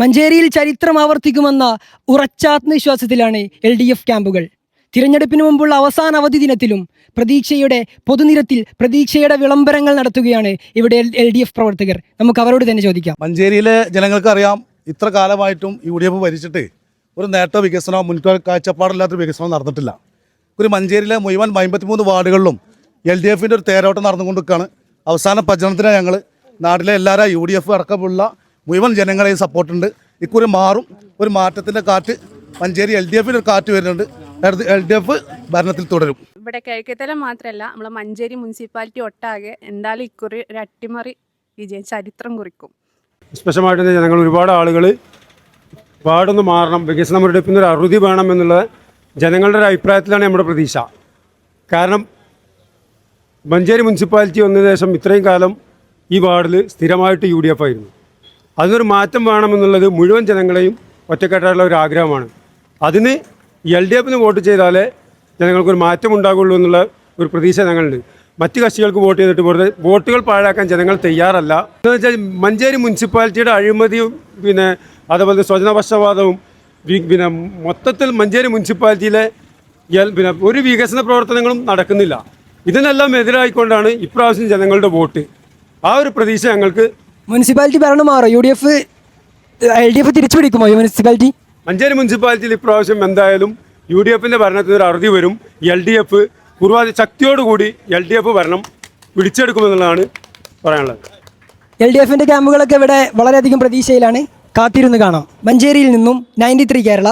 മഞ്ചേരിയിൽ ചരിത്രം ആവർത്തിക്കുമെന്ന ഉറച്ചാത്മവിശ്വാസത്തിലാണ് എൽ ഡി എഫ് ക്യാമ്പുകൾ. തിരഞ്ഞെടുപ്പിന് മുമ്പുള്ള അവസാന അവധി ദിനത്തിലും പ്രതീക്ഷയുടെ പൊതുനിരത്തിൽ പ്രതീക്ഷയുടെ വിളംബരങ്ങൾ നടത്തുകയാണ് ഇവിടെ എൽ ഡി എഫ് പ്രവർത്തകർ. നമുക്ക് അവരോട് തന്നെ ചോദിക്കാം. മഞ്ചേരിയിലെ ജനങ്ങൾക്ക് അറിയാം ഇത്ര കാലമായിട്ടും യു ഡി എഫ് ഭരിച്ചിട്ട് ഒരു നേട്ട വികസനമോ മുൻകാല കാഴ്ചപ്പാടില്ലാത്തൊരു വികസനം നടന്നിട്ടില്ല. ഒരു മഞ്ചേരിയിലെ മുഴുവൻ അമ്പത്തിമൂന്ന് വാർഡുകളിലും എൽ ഡി എഫിന്റെ ഒരു തേരോട്ടം നടന്നുകൊണ്ടിരിക്കുകയാണ്. അവസാന പ്രചരണത്തിനായി ഞങ്ങൾ നാട്ടിലെ എല്ലാവരും യു ഡി എഫ് അടക്കമുള്ള മുഴുവൻ ജനങ്ങളെയും സപ്പോർട്ടുണ്ട് ഇക്കുറി മാറും. ഒരു മാറ്റത്തിന്റെ കാറ്റ് മഞ്ചേരി എൽ ഡി എഫിന്റെ ഒരു കാറ്റ് വരുന്നുണ്ട്. എൽ ഡി എഫ് ഭരണത്തിൽ തുടരും. ഇവിടെ കിഴക്കേത്തല മാത്രമല്ല നമ്മളെ മഞ്ചേരി മുനിസിപ്പാലിറ്റി ഒട്ടാകെ എന്തായാലും ഇക്കുറി ഒരു അട്ടിമറി വിജയം ചരിത്രം കുറിക്കും. സ്പെഷ്യമായിട്ട് ജനങ്ങൾ ഒരുപാട് ആളുകൾ പാടൊന്ന് മാറണം വികസനം മുരടിപ്പിന് ഒരു അറുതി വേണം എന്നുള്ള ജനങ്ങളുടെ ഒരു അഭിപ്രായത്തിലാണ് നമ്മുടെ പ്രതീക്ഷ. കാരണം മഞ്ചേരി മുനിസിപ്പാലിറ്റി വന്നതിന് ശേഷം ഇത്രയും കാലം ഈ വാർഡിൽ സ്ഥിരമായിട്ട് യു ഡി എഫ് ആയിരുന്നു. അതിനൊരു മാറ്റം വേണമെന്നുള്ളത് മുഴുവൻ ജനങ്ങളെയും ഒറ്റക്കെട്ടായിട്ടുള്ള ഒരു ആഗ്രഹമാണ്. അതിന് എൽ ഡി എഫിന് വോട്ട് ചെയ്താലേ ജനങ്ങൾക്കൊരു മാറ്റം ഉണ്ടാകുള്ളൂ എന്നുള്ള ഒരു പ്രതീക്ഷ ഞങ്ങളുണ്ട്. മറ്റ് കക്ഷികൾക്ക് വോട്ട് ചെയ്തിട്ട് വെറുതെ വോട്ടുകൾ പാഴാക്കാൻ ജനങ്ങൾ തയ്യാറല്ല. എന്ന് വെച്ചാൽ മഞ്ചേരി മുനിസിപ്പാലിറ്റിയുടെ അഴിമതിയും പിന്നെ അതുപോലെ സ്വജനപക്ഷപാതവും പിന്നെ മൊത്തത്തിൽ മഞ്ചേരി മുനിസിപ്പാലിറ്റിയിലെ പിന്നെ ഒരു വികസന പ്രവർത്തനങ്ങളും നടക്കുന്നില്ല. ഇതിനെല്ലാം എതിരായിക്കൊണ്ടാണ് ഇപ്രാവശ്യം ജനങ്ങളുടെ വോട്ട്. ആ ഒരു പ്രതീക്ഷ ഞങ്ങൾക്ക് മുനിസിപ്പാലിറ്റി ഭരണം മാറോ. U D F L D F തിരിച്ചു പിടിക്കുമോ ഈ മുനിസിപ്പാലിറ്റി? മഞ്ചേരി മുനിസിപ്പാലിറ്റിയിൽ ഇപ്രാവശ്യം എന്തായാലും യു ഡി എഫിന്റെ ഭരണത്തിന് ഒരു അറുതി വരും. എൽ ഡി എഫ് പൂർവാധി ശക്തിയോടുകൂടി എൽ ഡി എഫ് ഭരണം പിടിച്ചെടുക്കുമെന്നുള്ളതാണ് പറയാനുള്ളത്. എൽ ഡി എഫിന്റെ ക്യാമ്പുകളൊക്കെ ഇവിടെ വളരെയധികം പ്രതീക്ഷയിലാണ്. കാത്തിരുന്ന് കാണാം. മഞ്ചേരിയിൽ നിന്നും നയന്റി ത്രീ കേരള.